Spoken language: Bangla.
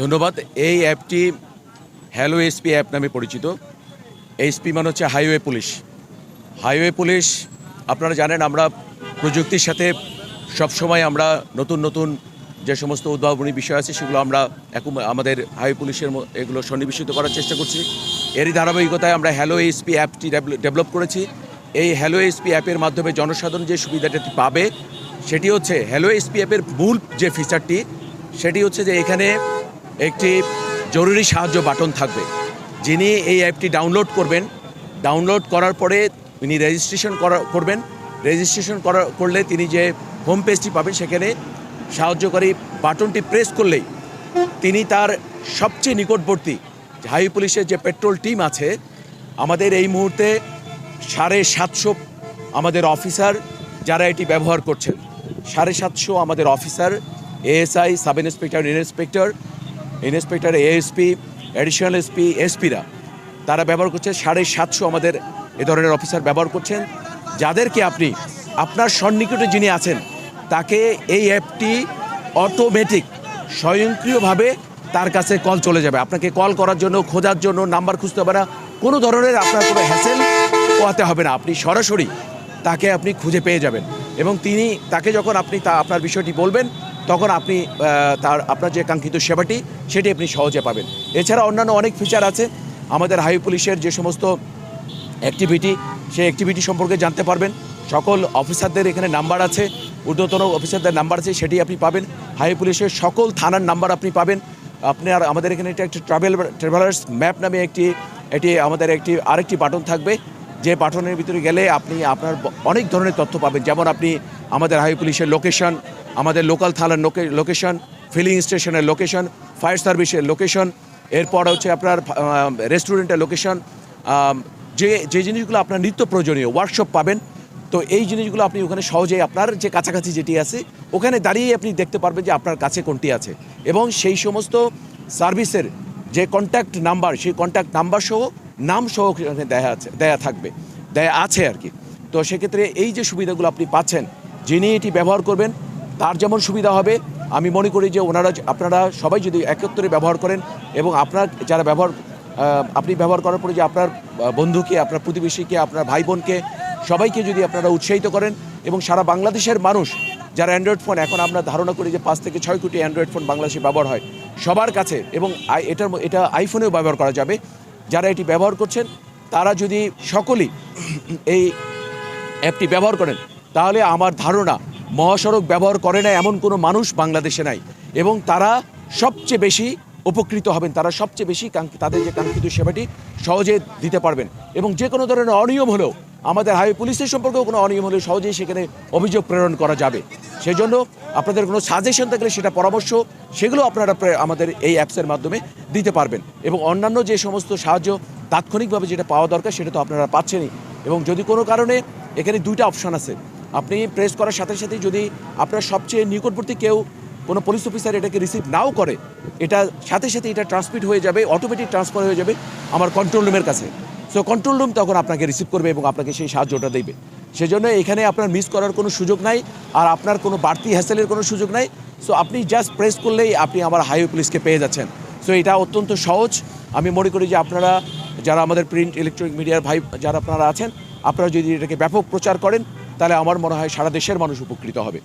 ধন্যবাদ। এই অ্যাপটি হ্যালো এসপি অ্যাপ নামে পরিচিত। এসপি মানে হচ্ছে হাইওয়ে পুলিশ। হাইওয়ে পুলিশ, আপনারা জানেন আমরা প্রযুক্তির সাথে সবসময় আমরা নতুন নতুন যে সমস্ত উদ্ভাবনী বিষয় আছে সেগুলো আমরা এখন আমাদের হাইওয়ে পুলিশের এগুলো সন্নিবেশিত করার চেষ্টা করছি। এরই ধারাবাহিকতায় আমরা হ্যালো এসপি অ্যাপটি ডেভেলপ করেছি। এই হ্যালো এসপি অ্যাপের মাধ্যমে জনসাধারণ যে সুবিধাটি পাবে, সেটি হচ্ছে হ্যালো এসপি অ্যাপের মূল যে ফিচারটি সেটি হচ্ছে যে এখানে একটি জরুরি সাহায্য বাটন থাকবে। যিনি এই অ্যাপটি ডাউনলোড করবেন, ডাউনলোড করার পরে তিনি রেজিস্ট্রেশন করা করবেন। রেজিস্ট্রেশন করা করলে তিনি যে হোম পেজটি পাবেন, সেখানে সাহায্যকারী বাটনটি প্রেস করলেই তিনি তার সবচেয়ে নিকটবর্তী হাই পুলিশের যে পেট্রোল টিম আছে, আমাদের এই মুহূর্তে সাড়ে সাতশো আমাদের অফিসার যারা এটি ব্যবহার করছেন। সাড়ে সাতশো আমাদের officer ASI sub inspector inspector inspector ASP additional SP এসপিরা তারা ব্যবহার করছে সাড়ে সাতশো আমাদের এ ধরনের অফিসার ব্যবহার করছেন। যাদেরকে আপনি, আপনার সন্নিকটে যিনি আছেন, তাকে এই অ্যাপটি অটোমেটিক স্বয়ংক্রিয়ভাবে তার কাছে কল চলে যাবে। আপনাকে কল করার জন্য, খোঁজার জন্য নাম্বার খুঁজতে হবে না। কোনো ধরনের আপনার কোনো হ্যাসেল পোয়াতে হবে না। আপনি সরাসরি তাকে আপনি খুঁজে পেয়ে যাবেন। এবং তিনি, তাকে যখন আপনি তা, আপনার বিষয়টি বলবেন তখন আপনি তার, আপনার যে কাঙ্ক্ষিত সেবাটি, সেটি আপনি সহজে পাবেন। এছাড়া অন্যান্য অনেক ফিচার আছে। আমাদের হাই পুলিশের যে সমস্ত অ্যাক্টিভিটি সেই অ্যাক্টিভিটি সম্পর্কে জানতে পারবেন। সকল অফিসারদের এখানে নাম্বার আছে, ঊর্ধ্বতন অফিসারদের নাম্বার আছে, সেটি আপনি পাবেন। হাই পুলিশের সকল থানার নাম্বার আপনি পাবেন। আপনি আর আমাদের এখানে একটা একটি ট্রাভেল ট্রাভেলার্স ম্যাপ নামে একটি, এটি আমাদের একটি, আরেকটি বাটন থাকবে। যে বাটনের ভিতরে গেলে আপনি আপনার অনেক ধরনের তথ্য পাবেন। যেমন আপনি আমাদের হাই পুলিশের লোকেশন আমাদের লোকাল থানার লোকেশন ফিলিং স্টেশনের লোকেশন ফায়ার সার্ভিসের লোকেশন এরপর হচ্ছে আপনার রেস্টুরেন্টের লোকেশন যে যে জিনিসগুলো আপনার নিত্য প্রয়োজনীয় ওয়ার্কশপ পাবেন, তো এই জিনিসগুলো আপনি ওখানে সহজেই আপনার যে কাছাকাছি যেটি আছে, ওখানে দাঁড়িয়ে আপনি দেখতে পারবেন যে আপনার কাছে কোনটি আছে। এবং সেই সমস্ত সার্ভিসের যে কন্ট্যাক্ট নাম্বার সেই কন্ট্যাক্ট নাম্বার সহ, নাম সহ দেয়া আছে, দেয়া থাকবে, দেয়া আছে আর কি। তো সেক্ষেত্রে এই যে সুবিধাগুলো আপনি পাচ্ছেন, যিনি এটি ব্যবহার করবেন তার যেমন সুবিধা হবে, আমি মনে করি যে ওনারা আপনারা সবাই যদি একত্রে ব্যবহার করেন এবং আপনার যারা ব্যবহার আপনি ব্যবহার করার পরে যে আপনার বন্ধুকে, আপনার প্রতিবেশীকে, আপনার ভাই বোনকে সবাইকে যদি আপনারা উৎসাহিত করেন এবং সারা বাংলাদেশের মানুষ যারা অ্যান্ড্রয়েড ফোন এখন আমরা ধারণা করি যে পাঁচ থেকে ছয় কোটি অ্যান্ড্রয়েড ফোন বাংলাদেশে ব্যবহার হয়, সবার কাছে এবং এটার এটা আইফোনেও ব্যবহার করা যাবে। যারা এটি ব্যবহার করছেন, তারা যদি সকলেই এই অ্যাপটি ব্যবহার করেন, তাহলে আমার ধারণা মহাসড়ক ব্যবহার করে না এমন কোনো মানুষ বাংলাদেশে নাই। এবং তারা সবচেয়ে বেশি উপকৃত হবেন, তারা সবচেয়ে বেশি তাদের যে কাঙ্ক্ষিত সেবাটি সহজে দিতে পারবেন। এবং যে কোনো ধরনের অনিয়ম হলেও, আমাদের হাইওয়ে পুলিশের সম্পর্কেও কোনো অনিয়ম হলেও সহজেই সেখানে অভিযোগ প্রেরণ করা যাবে। সেই জন্য আপনাদের কোনো সাজেশন থাকলে সেটা পরামর্শ, সেগুলো আপনারা আমাদের এই অ্যাপসের মাধ্যমে দিতে পারবেন। এবং অন্যান্য যে সমস্ত সাহায্য তাৎক্ষণিকভাবে যেটা পাওয়া দরকার সেটা তো আপনারা পাচ্ছেনই। এবং যদি কোনো কারণে এখানে দুইটা অপশান আছে আপনি প্রেস করার সাথে সাথে যদি আপনার সবচেয়ে নিকটবর্তী কেউ কোনো পুলিশ অফিসার এটাকে রিসিভ নাও করে, এটা সাথে সাথে এটা ট্রান্সমিট হয়ে যাবে অটোমেটিক ট্রান্সফার হয়ে যাবে আমার কন্ট্রোল রুমের কাছে। সো কন্ট্রোল রুম তখন আপনাকে রিসিভ করবে এবং আপনাকে সেই সাহায্যটা দেবে। সেজন্য এখানে আপনার মিস করার কোনো সুযোগ নাই আর আপনার কোনো বাড়তি হ্যাসেলের কোনো সুযোগ নাই। সো আপনি জাস্ট প্রেস করলেই আপনি আমার হাইওয়ে পুলিশকে পেয়ে যাচ্ছেন। সো এটা অত্যন্ত সহজ। আমি মনে করি যে আপনারা, যারা আমাদের প্রিন্ট ইলেকট্রনিক মিডিয়ার ভাই, যারা আপনারা আছেন, আপনারা যদি এটাকে ব্যাপক প্রচার করেন তাহলে আমার মনে হয় সারা দেশের মানুষ উপকৃত হবে।